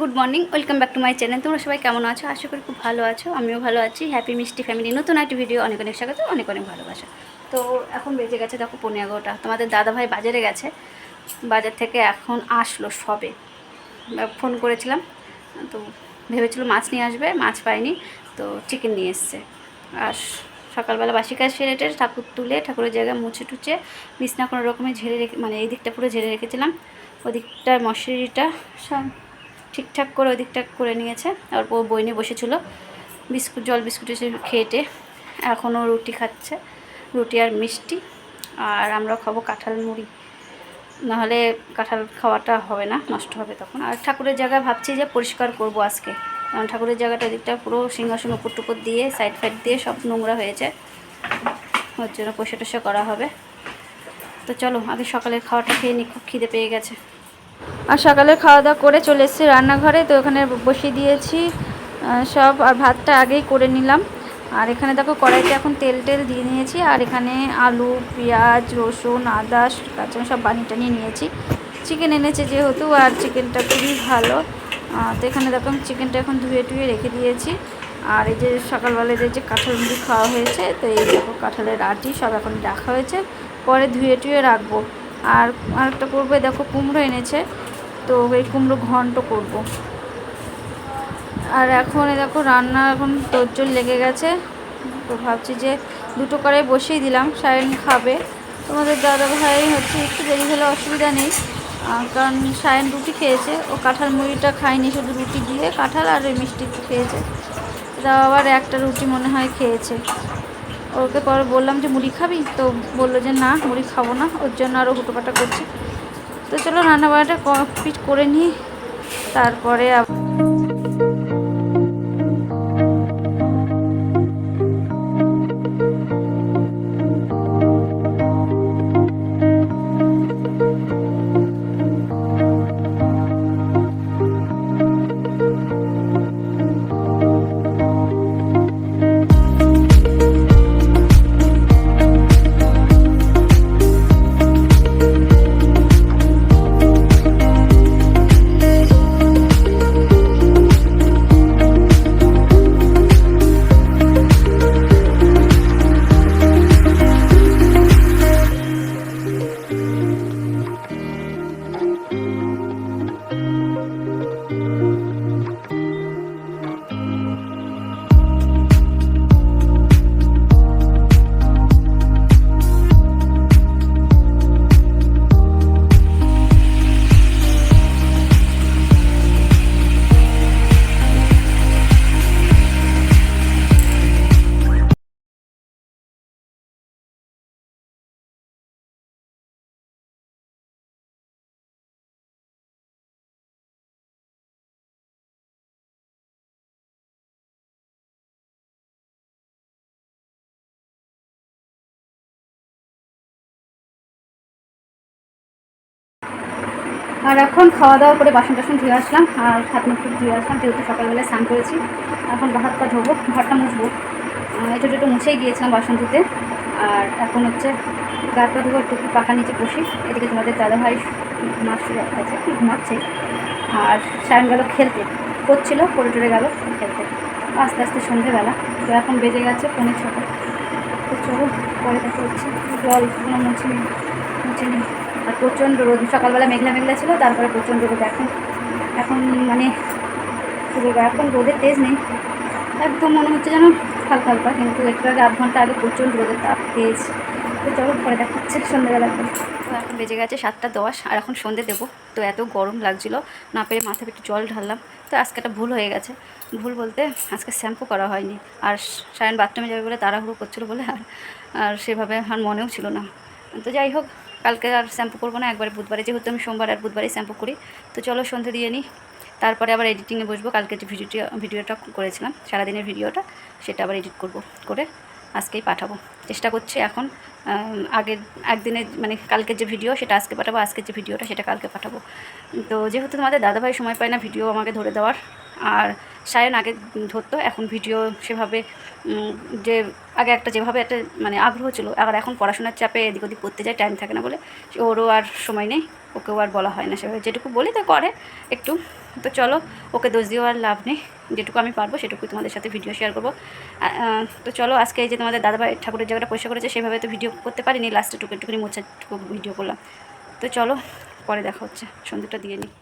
Good morning, welcome back to my channel. তোমরা সবাই কেমন আছো? আশা করি খুব ভালো আছো। আমিও ভালো আছি। হ্যাপি মিষ্টি ফ্যামিলি নতুন একটি ভিডিও অনেক অনেক স্বাগত, অনেক অনেক ভালোবাসা। তো এখন বেজে গেছে, দেখো পনেরো এগারোটা। তোমাদের দাদাভাই বাজারে গেছে। বাজার থেকে এখন আসলো সবে। ফোন করেছিলাম, তো ভেবেছিল মাছ নিয়ে আসবে, মাছ পাইনি, তো চিকেন নিয়ে এসছে। আর সকালবেলা বাসি কাজ সেরে ঠাকুর তুলে, ঠাকুরের জায়গায় মুছে টুচে বিছনা কোনো রকমে ঝেড়ে রেখে মানে এই দিকটা পুরো ঝেড়ে রেখেছিলাম। ওদিকটার মশারিটা সব ঠিকঠাক করে ওদিকটা করে নিয়েছে। অল্প বই নিয়ে বসেছিল। বিস্কুট, জল বিস্কুট খেয়েটে এখনও রুটি খাচ্ছে। রুটি আর মিষ্টি। আর আমরা খাব কাঁঠাল মুড়ি। নাহলে কাঁঠাল খাওয়াটা হবে না, নষ্ট হবে তখন। আর ঠাকুরের জায়গায় ভাবছি যে পরিষ্কার করব আজকে। কারণ ঠাকুরের জায়গাটা ওদিকটা পুরো সিংহাসন উপর টুপুর দিয়ে সাইড ফাইড দিয়ে সব নোংরা হয়েছে। ওর জন্য পয়সা টসা করা হবে। তো চলো, আগে সকালের খাওয়াটা খেয়ে নি খুব খিদে পেয়ে গেছে। আর সকালে খাওয়া দাওয়া করে চলে এসেছি রান্নাঘরে, তো ওখানে বসিয়ে দিয়েছি সব আর ভাতটা আগেই করে নিলাম। আর এখানে দেখো কড়াইতে এখন তেল টেল দিয়ে নিয়েছি, আর এখানে আলু, পেঁয়াজ, রসুন, আদা কাঁচা সব বানিয়ে টানিয়ে নিয়েছি। চিকেন এনেছে যেহেতু, আর চিকেনটা খুবই ভালো। তো এখানে দেখো চিকেনটা এখন ধুয়ে টুয়ে রেখে দিয়েছি। আর এই যে সকালবেলা এই যে কাঁঠাল মুড়ি খাওয়া হয়েছে, তো এই দেখো কাঁঠালের আটি সব এখন রাখা হয়েছে। পরে ধুয়ে টুয়ে রাখব। আর আরেকটা করব দেখো কুমড়ো এনেছে। তো এই কুমড়ো ঘন্ট করব। আর এখন দেখো রান্না এখন তোরজোর লেগে গেছে। তো ভাবছি যে দুটো কড়াই বসিয়ে দিলাম, সায়ন খাবে। তোমাদের দাদা ভাই হচ্ছে একটু দেরি হলে অসুবিধা নেই। কারণ সায়ন রুটি খেয়েছে, ও কাঁঠাল মুড়িটা খায়নি, শুধু রুটি দিয়ে কাঁঠাল আর ওই মিষ্টি খেয়েছে। তাও আবার একটা রুটি মনে হয় খেয়েছে। ওকে পরে বললাম যে, মুড়ি খাবি? তো বলল যে, না, মুড়ি খাব না। ওর জন্য আরও হুটোপাটা করছি। তো চলো রান্নাবাড়াটা কমপ্লিট করে নিই। তারপরে আর এখন খাওয়া দাওয়া করে বাসন টাসন ধুয়ে আসলাম, আর হাত মুখ ধুয়ে আসলাম, যেহেতু সকালবেলা স্নান করেছি। এখন হাত পা ধোবো ঘরটা মুছবো। এটা একটু মুছেই গিয়েছিলাম বাসন ধুতে। আর এখন হচ্ছে গা পা ধুবো, একটু পাখা নিচে বসি। এদিকে তোমাদের দাদাভাই মাছ আছে, ঘুমাচ্ছে। আর সায়ন গেল খেলতে। করছিল, পড়ে টরে গেল খেলতে। আস্তে আস্তে সন্ধেবেলা, তো এখন বেজে গেছে পৌনে ছটা। তো চলো, পরে দেখা হচ্ছে। জল কোনো মুছে নিই মুছে নিই আর প্রচণ্ড রোদ। সকালবেলা মেঘলা মেঘলা ছিল, তারপরে প্রচণ্ড রোদ। এখন এখন মানে এখন রোদের তেজ নেই। একদম মনে হচ্ছে যেন হালকা হালকা, কিন্তু একটু আগে আধ ঘণ্টা আগে প্রচণ্ড রোদের তাপ তেজ তো চলো পরে দেখা হচ্ছে সন্ধ্যেবেলা। তো এখন বেজে গেছে সাতটা দশ, আর এখন সন্ধে দেবো। তো এত গরম লাগছিল, না পেরে মাথায় একটু জল ঢাললাম। তো আজকে একটা ভুল হয়ে গেছে। ভুল বলতে আজকে শ্যাম্পু করা হয়নি। আর সায়ন বাথরুমে যাবে বলে তাড়াহুড়ো করছিল বলে আর আর সেভাবে আর মনেও ছিল না। তো যাই হোক কালকে আর শ্যাম্পু করব না, একবারে বুধবারে, যেহেতু আমি সোমবার আর বুধবারে শ্যাম্পু করি। তো চলো সন্ধে দিয়ে নিই তারপরে আবার এডিটিংয়ে বসবো, কালকে যে ভিডিওটা ভিডিওটা করেছিলাম, সারাদিনের ভিডিওটা সেটা আবার এডিট করব, করে আজকেই পাঠাবো। চেষ্টা করছি এখন আগের একদিনের মানে কালকের যে ভিডিও সেটা আজকে পাঠাবো, আজকের যে ভিডিওটা সেটা কালকে পাঠাবো। তো যেহেতু তোমাদের দাদাভাই সময় পায় না ভিডিও আমাকে ধরে দেওয়ার আর সায়ন আগে ধরতো, এখন ভিডিও সেভাবে যে আগে একটা যেভাবে একটা মানে আগ্রহ ছিল আর এখন পড়াশোনার চাপে এদিক ওদিক করতে যায় টাইম থাকে না বলে ওরও আর সময় নেই, ওকেও আর বলা হয় না সেভাবে, যেটুকু বলি তা করে একটু। তো চলো, ওকে দোষ দিয়েও আর লাভ নেই, যেটুকু আমি পারব সেটুকুই তোমাদের সাথে ভিডিও শেয়ার করব। তো চলো, আজকে এই যে তোমাদের দাদাভাই ঠাকুরের জায়গাটা পয়সা করেছে, সেভাবে তো ভিডিও করতে পারিনি লাস্টে টুকু একটুখানি মোছাটুকু ভিডিও করলাম। তো চলো, পরে দেখা হচ্ছে সন্ধ্যেটা দিয়ে নিই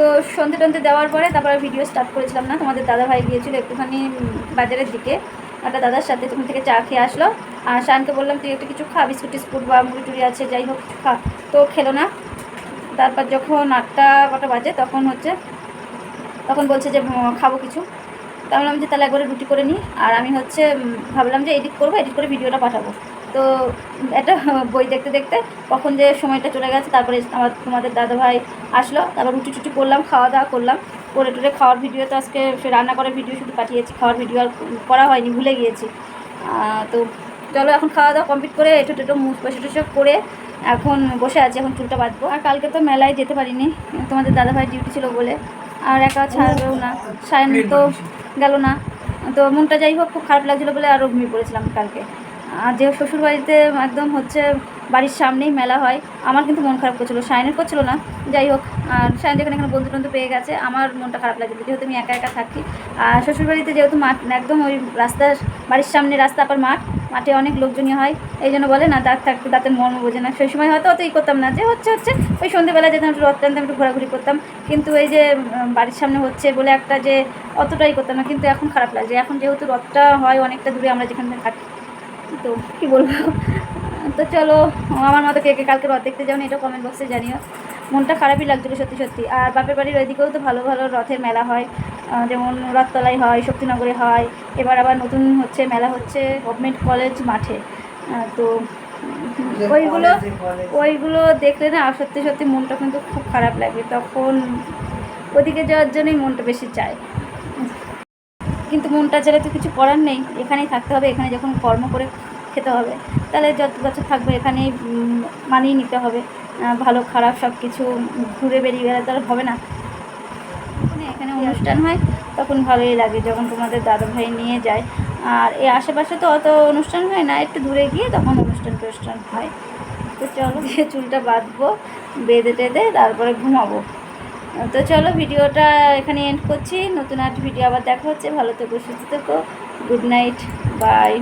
তো সন্ধে টন্ধে দেওয়ার পরে তারপরে ভিডিও স্টার্ট করেছিলাম না, তোমাদের দাদা ভাই গিয়েছিল একটুখানি বাজারের দিকে, একটা দাদার সাথে তখন থেকে চা খেয়ে আসলো। আর শানকে বললাম, তুই একটু কিছু খা, বিস্কুট টিস্কুট বা মুড়ি টুড়ি আছে, যাই হোক খা। তো খেলো না। তারপর যখন আটটা, কটা বাজে, তখন হচ্ছে, তখন বলছে যে খাব কিছু। তা বললাম যে, তাহলে একবারে রুটি করে নিই। আর আমি হচ্ছে ভাবলাম যে, এডিট করব, এডিট করে ভিডিওটা পাঠাবো। তো একটা বই দেখতে দেখতে কখন যে সময়টা চলে গেছে, তারপরে আমার তোমাদের দাদাভাই আসলো, তারপর রুটি টুটি করলাম, খাওয়া দাওয়া করলাম, করে টুরে খাওয়ার ভিডিও তো আজকে সে রান্না করার ভিডিও শুধু পাঠিয়েছি, খাওয়ার ভিডিও আর করা হয়নি, ভুলে গিয়েছি। তো চলো এখন খাওয়া দাওয়া কমপ্লিট করে এটো টেটো মুখ পয়সা টসা করে এখন বসে আছি, এখন চুলটা বাঁধবো। আর কালকে তো মেলায় যেতে পারিনি, তোমাদের দাদাভাই ডিউটি ছিল বলে, আর একা ছাড়বেও না। সায়ন তো গেল না। তো মনটা যাই হোক, খুব খারাপ লাগছিল বলে আরও ঘুমিয়ে পড়েছিলাম কালকে। আর যে শ্বশুর বাড়িতে একদম হচ্ছে বাড়ির সামনেই মেলা হয়, আমার কিন্তু মন খারাপ করছিল সায়নের করছিল না। যাই হোক, আর সায়ন যেখানে এখানে বন্ধু টন্ধু পেয়ে গেছে, আমার মনটা খারাপ লাগছিল, যেহেতু আমি একা একা থাকি। আর শ্বশুর বাড়িতে যেহেতু মাঠ, একদম ওই রাস্তার, বাড়ির সামনে রাস্তা, আবার মাঠ, মাঠে অনেক লোকজনই হয়, এই জন্য বলে না, দাঁত থাকতে দাঁতের মর্ম বোঝে না। সেই সময় হয়তো অতই করতাম না, যে হচ্ছে হচ্ছে, ওই সন্ধ্যেবেলা যেতাম, একটু রথ টানতাম, একটু ঘোরাঘুরি করতাম, কিন্তু এই যে বাড়ির সামনে হচ্ছে বলে একটা যে, অতটাই করতাম না, কিন্তু এখন খারাপ লাগছে। এখন যেহেতু রথটা হয় অনেকটা দূরে, আমরা যেখানে থাকি তো কি বলব? তো চলো, আমার মতো কে কালকে রথ দেখতে যাও এটা কমেন্ট বক্সে জানিও। মনটা খারাপই লাগছিল সত্যি সত্যি। আর বাপের বাড়ির ওইদিকেও তো ভালো ভালো রথের মেলা হয়। যেমন রথতলায় হয়, শক্তিনগরে হয়। এবার আবার নতুন হচ্ছে, মেলা হচ্ছে গভর্নমেন্ট কলেজ মাঠে। তো ওইগুলো ওইগুলো দেখলে না আর সত্যি সত্যি মনটা কিন্তু খুব খারাপ লাগে। তখন ওদিকে যাওয়ার জন্যই মনটা বেশি চায়। কিন্তু মনটা চাইলে তো কিছু করার নেই। এখানেই থাকতে হবে, এখানে যখন কর্ম করে খেতে হবে, তাহলে যত বছর থাকবে এখানেই মানিয়ে নিতে হবে। ভালো, খারাপ সব কিছু ঘুরে বেরিয়ে গেলে তাহলে হবে না। মানে এখানে অনুষ্ঠান হয়, তখন ভালোই লাগে যখন তোমাদের দাদা ভাই নিয়ে যায়। আর এই আশেপাশে তো অত অনুষ্ঠান হয় না, একটু দূরে গিয়ে তখন অনুষ্ঠান টনুষ্ঠান হয়। তো চলো, গিয়ে চুলটা বাঁধবো, বেঁধে টেঁধে তারপরে ঘুমাবো। তো চলো ভিডিওটা এখানে এন্ড করছি। নতুন আর ভিডিও আবার দেখা হচ্ছে। ভালো থেকো, সুস্থ থেকো। Good night bye